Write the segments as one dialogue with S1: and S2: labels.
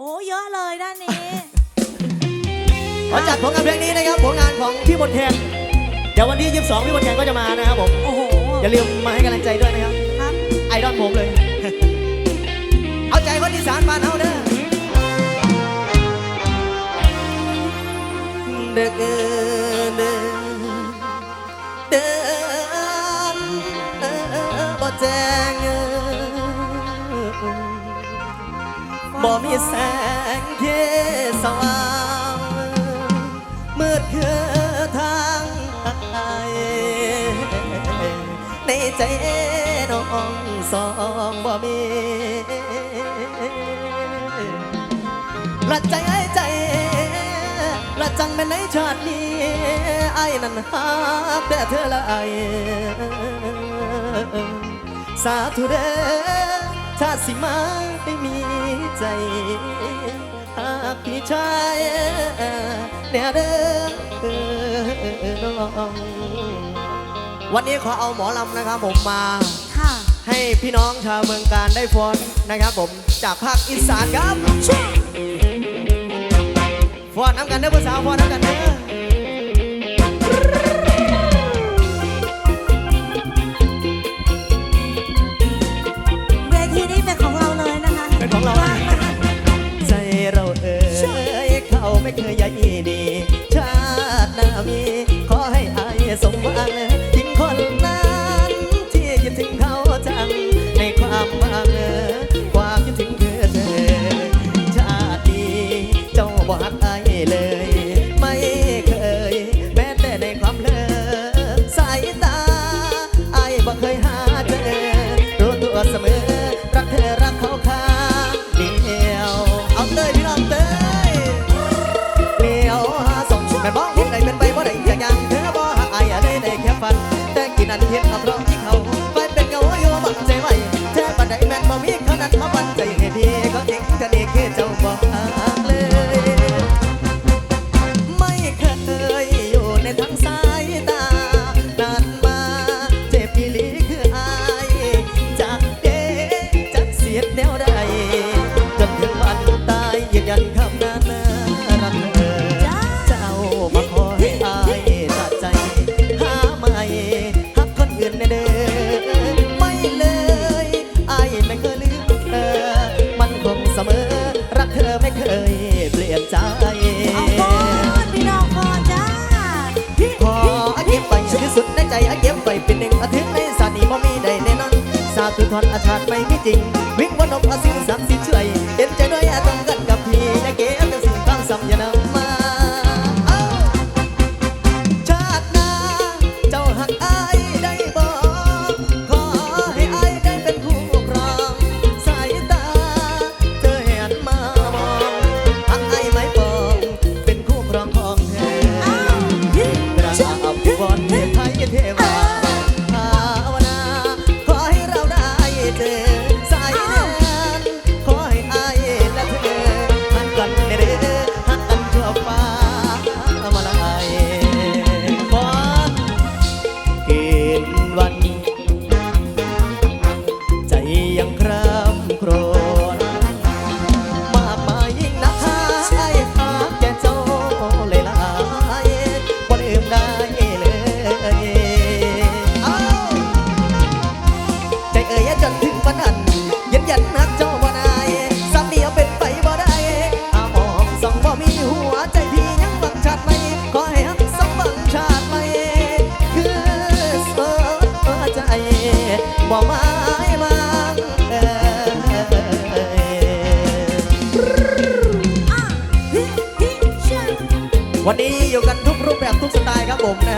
S1: โอ้เยอะเลยด้านนี้
S2: ขอจัดผลงานเพลงนี้นะครับผลงานของพี่บนแทนเดี๋ยววันที่ยี่สิบสองพี่บนแทนก็จะมานะครับผม
S1: โอ้โห
S2: อย่าลืมมาให้กำลังใจด้วยนะครับ
S1: ครับ
S2: ไอดอลผมเลย เอาใจคนอีสารบานเอาเด้อเด็กเอ้ย บ่มีแสงเทสว่างมืดคือทางตัดในใจน้องสองบ่มีละใจไอ้ใจละจังเป็นในชาตินี้ไอ้นั่นฮักแต่เธอละไอสาธุเด้อชาติสิมาไม่มี ใจหากพี่ชายเนี่ยเด้อน้องวันนี้ขอเอาหมอลำนะครับผมมาให้พี่น้องชาวเมืองการได้ฟ้อนนะครับผมจากภาคอีสานครับฟ้อนน้ำกันเด้อภาษาฟ้อนน้ำกันเด้อ
S1: 怎么安 that's my ทอ
S2: ดอาชาติไปไม่จริง วิ่งวันออกพรสิงสั
S1: ง
S2: สิ บ่นั่นยันยันนักเจ้าบ่ได้สามีเอาเป็นไปบ่ได้อามองสองบ่มีหัวใจพี่ยังบังชาติไหมขอให้ฮักสองบังชาติไหมคือเสอใจบ่มาวันนี้อยู่กันทุกรูปแบบทุกสไตล์ครับผมนะ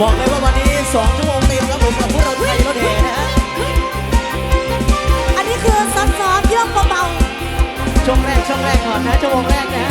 S2: บอก
S1: เลยว่าวันนี้สองชั่วโมงเต็มครั
S2: บผมกับพวกเราไทยรถแห่นะ
S1: อันนี้คือซอฟต์ๆเยื่องเบาๆ
S2: ช่วงแรกช่วงแรกก่อนนะชั่วโมงแรกนะ